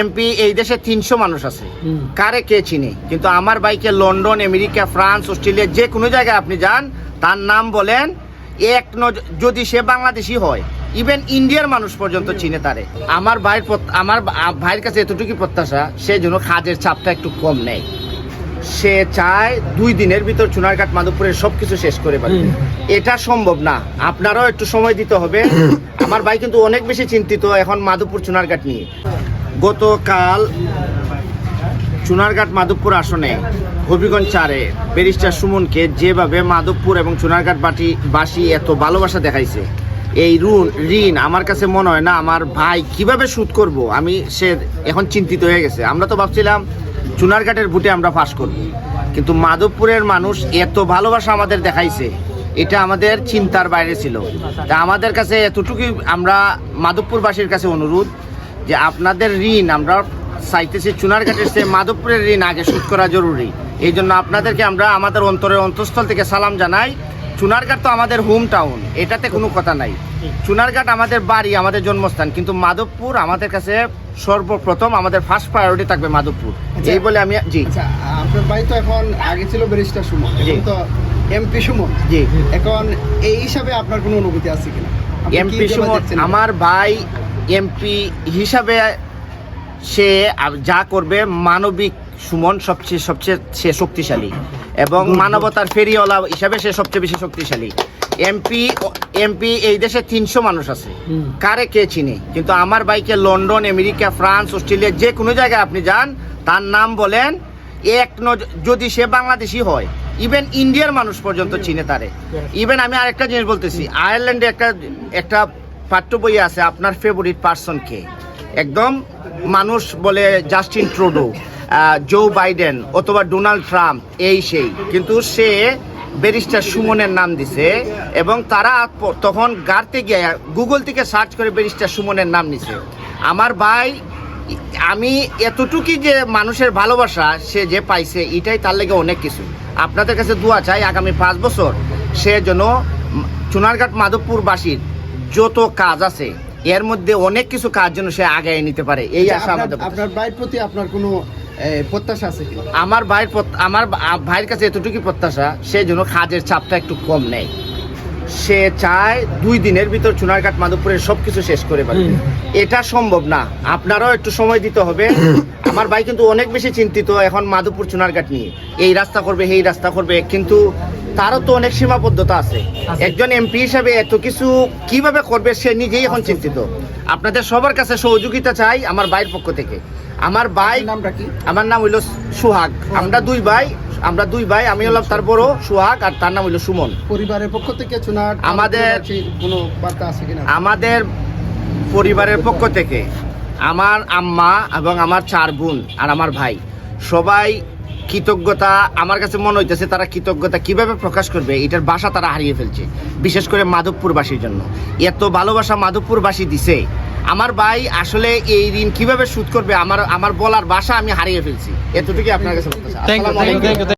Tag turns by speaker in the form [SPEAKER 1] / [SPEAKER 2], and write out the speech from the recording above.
[SPEAKER 1] MP এই দেশে তিনশো মানুষ আছে। কারে কে চিনে? কিন্তু আমার বাইকে লন্ডন আমেরিকা ফ্রান্স অস্ট্রেলিয়া যে কোনো জায়গায় আপনি যান তার নাম বলেন এক যদি সে বাংলাদেশি হয় ইভেন ইন্ডিয়ার মানুষ পর্যন্ত চিনে তারে। আমার ভাইয়ের আমার ভাইয়ের কাছে এতটুকু প্রত্যাশা সে যেন কাজের চাপটা একটু কম নেয়। সে চায় দুই দিনের ভিতর চুনারঘাট মাধবপুরের সবকিছু শেষ করে পারবে এটা সম্ভব না। আপনারাও একটু সময় দিতে হবে। আমার ভাই কিন্তু অনেক বেশি চিন্তিত এখন মাধবপুর চুনারঘাট নিয়ে। গতকাল চুনারঘাট মাধবপুর আসনে হবিগঞ্জ চারে ব্যারিস্টার সুমনকে যেভাবে মাধবপুর এবং চুনারঘাট বাটি বাসী এত ভালোবাসা দেখাইছে, এই ঋণ ঋণ আমার কাছে মনে হয় না আমার ভাই কীভাবে শোধ করব? আমি সে এখন চিন্তিত হয়ে গেছে। আমরা তো ভাবছিলাম চুনারঘাটের ভোটে আমরা পাশ করব। কিন্তু মাধবপুরের মানুষ এত ভালোবাসা আমাদের দেখাইছে, এটা আমাদের চিন্তার বাইরে ছিল। তা আমাদের কাছে এতটুকুই আমরা মাধবপুরবাসীর কাছে অনুরোধ যে আপনাদের ঋণ আমরা চাইতেছি চুনার চুনারঘাটের সে মাধবপুরের ঋণ আগে শোধ করা জরুরি। এই জন্য আপনাদেরকে আমরা আমাদের অন্তরের অন্তঃস্থল থেকে সালাম জানাই। চুনারঘাট তো আমাদের হোম টাউন এটাতে কোনো কথা নাই। চুনারঘাট আমাদের বাড়ি আমাদের জন্মস্থান কিন্তু মাধবপুর আমাদের কাছে সর্বপ্রথম আমাদের ফার্স্ট প্রায়োরিটি থাকবে মাধবপুর। এই বলে আমি জি।
[SPEAKER 2] আচ্ছা আপনার বাড়ি তো এখন আগে ছিল ব্যারিস্টার সুমন। তো এমপি সুমন।
[SPEAKER 1] জি।
[SPEAKER 2] এখন এই হিসাবে আপনার কোনো অনুভূতি আছে কিনা?
[SPEAKER 1] এমপি সুমন আমার ভাই এমপি হিসাবে সে যা করবে মানবিক সুমন সবচেয়ে সবচেয়ে সে শক্তিশালী। এবং মানবতার ফেরিওয়ালা হিসাবে সে সবচেয়ে বেশি শক্তিশালী। এমপি এমপি এই দেশে তিনশো মানুষ আছে। কারে কে চিনে? কিন্তু আমার বাইকে লন্ডন আমেরিকা ফ্রান্স অস্ট্রেলিয়া যে কোনো জায়গায় আপনি যান তার নাম বলেন এক যদি সে বাংলাদেশি হয় ইভেন ইন্ডিয়ার মানুষ পর্যন্ত চিনে তারে। ইভেন আমি আরেকটা জিনিস বলতেছি আয়ারল্যান্ডে একটা একটা পাঠ্য বই আছে আপনার ফেভারিট পার্সন কে? একদম মানুষ বলে জাস্টিন ট্রুডো জো বাইডেন অথবা ডোনাল্ড ট্রাম্প এই সেই। কিন্তু সে ব্যারিস্টার সুমনের নাম দিছে এবং তারা তখন গাড়তে গিয়ে গুগল থেকে সার্চ করে ব্যারিস্টার সুমনের নাম নিছে। আমার ভাই, আমি এতটুকুই যে মানুষের ভালোবাসা সে যে পাইছে, এটাই তার লেগে অনেক কিছু। আপনাদের কাছে দোয়া চাই আগামী পাঁচ বছর সে যেন চুনারঘাট মাধবপুরবাসীর যত কাজ আছে এর মধ্যে অনেক কিছু কাজ যেন সে আগায় নিতে পারে এই আশা আমাদের
[SPEAKER 2] আপনার ভাইয়ের প্রতি আপনার কোনো প্রত্যাশা আছে
[SPEAKER 1] আমার ভাইয়ের আমার ভাইয়ের কাছে এতটুকুই প্রত্যাশা সে যেন কাজের চাপটা একটু কম নেয়। সে চায় দুই দিনের ভিতর চুনারঘাট মাধবপুরের সবকিছু শেষ করে পারবে এটা সম্ভব না। আপনারাও একটু সময় দিতে হবে। আমার ভাই কিন্তু অনেক বেশি চিন্তিত এখন মাধবপুর চুনারঘাট নিয়ে। এই রাস্তা করবে এই রাস্তা করবে। কিন্তু তারও তো অনেক সীমাবদ্ধতা আছে। একজন এমপি হিসাবে এত কিছু কীভাবে করবে সে নিজেই এখন চিন্তিত। আপনাদের সবার কাছে সহযোগিতা চাই আমার ভাইয়ের পক্ষ থেকে। আমার ভাই
[SPEAKER 2] নামটা কি?
[SPEAKER 1] আমার নাম হইল সুহাগ। আমরা দুই ভাই আমরা দুই ভাই আমি হলাম তার বড় সুহাগ আর তার নাম হইল সুমন।
[SPEAKER 2] পরিবারের পক্ষ থেকে চুনার
[SPEAKER 1] আমাদের-
[SPEAKER 2] কোনো বার্তা আছে কিনা?
[SPEAKER 1] আমাদের পরিবারের পক্ষ থেকে আমার আম্মা এবং আমার চার বোন আর আমার ভাই। সবাই কৃতজ্ঞতা আমার কাছে মনে হইতেছে তারা কৃতজ্ঞতা কীভাবে প্রকাশ করবে এটার বাসা তারা হারিয়ে ফেলছে বিশেষ করে মাধবপুরবাসীর জন্য। এত ভালোবাসা মাধবপুরবাসী দিছে। আমার ভাই আসলে এই ঋণ কীভাবে শোধ করবে আমার আমার বলার বাসা আমি হারিয়ে ফেলছি। এতটুকু আপনার কাছে